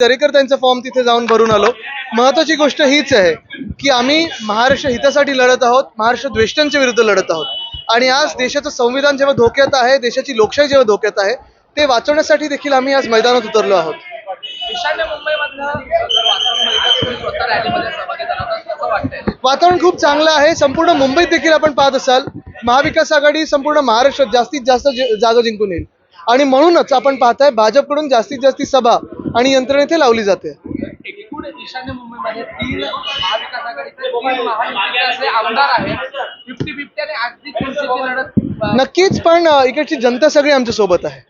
दरेकर त्यांचा फॉर्म तिथे जाऊन भरून आलो. महत्वाची गोष्ट हीच आहे की आम्ही महाराष्ट्र हितासाठी लढत आहोत महाराष्ट्र द्वेष्टांच्या विरुद्ध लढत आहोत. आणि आज देशाचं संविधान जेव्हा धोक्यात आहे देशाची लोकशाही जेव्हा धोक्यात आहे ते वाचवण्यासाठी देखील आम्ही आज मैदानात उतरलो आहोत. वातावरण खूप चांगलं आहे. संपूर्ण मुंबईत देखील आपण पाहत असाल. महाविकास आघाडी संपूर्ण महाराष्ट्रात जास्तीत जास्त जागा जिंकून येईल. आणि म्हणूनच आपण पाहताय भाजपकडून जास्तीत जास्त सभा आणि यंत्रणा इथे लावली जाते. एकूण ईशान्य मुंबईमध्ये तीन महाविकास आघाडीचे तीन महायुतीचे असे आमदार आहेत. फिफ्टी फिफ्टी आणि अगदी चुरशीची लढत अं, नक्कीच पण इकडची जनता सगळी आमच्यासोबत आहे.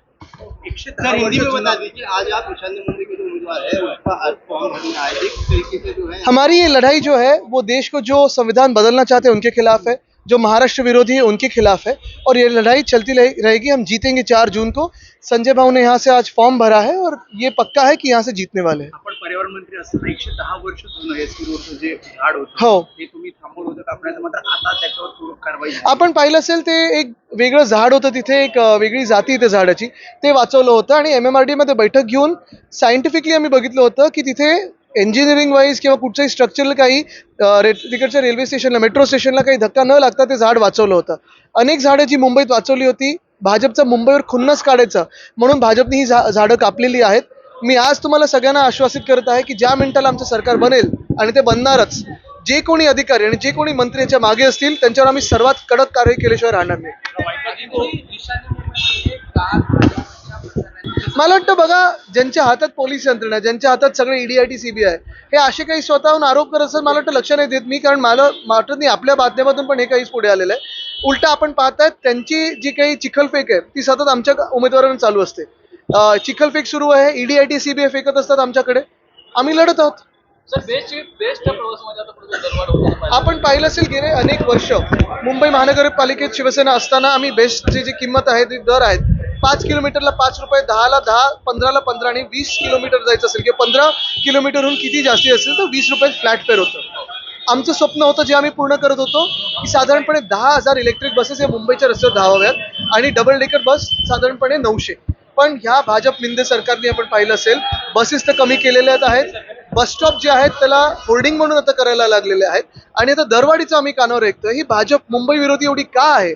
सर हिंदी में बता दीजिए आज आप ईशान्य मुंबई के जो उम्मीदवार है उसका आज फॉर्म भरने आए एक तरीके से जो है हमारी ये लड़ाई जो है वो देश को जो संविधान बदलना चाहते हैं उनके खिलाफ है। जो महाराष्ट्र विरोधी है उनके खिलाफ है। और ये लड़ाई चलती रहेगी। हम जीतेंगे चार जून को। संजय भाऊ ने यहाँ से आज फॉर्म भरा है और ये पक्का है कि यहाँ से जीतने वाले हैं। आपण पर्यावरण मंत्री असताना एकशे दहा वर्ष जुनं एस रोडचं जे झाड होतं. हो. ते तुम्ही थांबवलं होतं कापण्याचं मात्र आता त्याच्यावर पूर्ण कारवाई झाली. आपण पाहिलं असेल ते एक वेगळं झाड होतं तिथे एक अं, वेगळी जाती त्या झाडाची. ते वाचवलं होतं आणि एम एम आर डी मध्ये बैठक घेऊन सायंटिफिकली आम्ही बघितलं होतं की तिथे इंजिनिअरिंग वाईज किंवा कुठच्याही स्ट्रक्चरल काही रे- तिकडच्या रेल्वे स्टेशनला मेट्रो स्टेशनला काही धक्का न लागता ते झाड वाचवलं होतं अनेक झाडं जी मुंबईत वाचवली होती भाजपचा मुंबईवर खुन्नस काढायचं म्हणून भाजपने ही झा- झाडं कापलेली आहेत मी आज तुम्हाला सगळ्यांना आश्वासित करत आहे की ज्या मिनिटाला आमचं सरकार बनेल आणि ते बनणारच जे कोणी अधिकारी आणि जे कोणी मंत्री याच्या मागे असतील त्यांच्यावर आम्ही सर्वात कडक कारवाई केल्याशिवाय राहणार नाही मला वाटतं बघा ज्यांच्या हातात पोलीस यंत्रणा ज्यांच्या हातात सगळे ईडी आय टी सीबीआय हे असे काही स्वतःहून आरोप करत असतात मला वाटतं लक्ष नाही देत मी कारण मला वाटत नाही आपल्या माध्यमातून पण हे काहीच पुढे आलेलं आहे. उलट आपण पाहतायत त्यांची जी काही चिखलफेक आहे ती सतत आमच्या उमेदवारांना चालू असते. चिखलफेक सुरू आहे ईडी आय टी सीबीआय फेकत असतात आमच्याकडे. आम्ही लढत आहोत. आपण पाहिलं असेल गेले अनेक वर्ष मुंबई महानगरपालिकेत शिवसेना असताना आम्ही बेस्टची जी किंमत आहे ती दर आहेत. पाच किलोमीटरला पाच रुपये दहाला दहा पंधराला पंधरा आणि वीस किलोमीटर जायचं असेल किंवा पंधरा किलोमीटरहून किती जास्ती असेल तर वीस रुपये फ्लॅट फेअर होतं. आमचं स्वप्न होतं जे आम्ही पूर्ण करत होतो की साधारणपणे दहा हजार इलेक्ट्रिक बसेस या मुंबईच्या रस्त्यावर धावाव्यात आणि डबल डेकर बस साधारणपणे नऊशे. पण ह्या भाजप निंदे सरकारने आपण पाहिलं असेल बसेस तर कमी केलेल्याच आहेत. बस स्टॉप जे आहेत त्याला होर्डिंग म्हणून आता करायला लागलेले आहेत. आणि आता दरवाढीचं आम्ही कानावर ऐकतोय ही भाजप मुंबई विरोधी एवढी का आहे?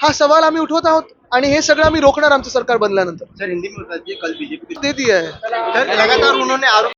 हा सवाल आम्ही उठवत आहोत. आणि हे सगळं आम्ही रोखणार आमचं सरकार बनल्यानंतर. सर हिंदी में बता दीजिए कल बीजेपी सर लगातार उन्होंने आरोप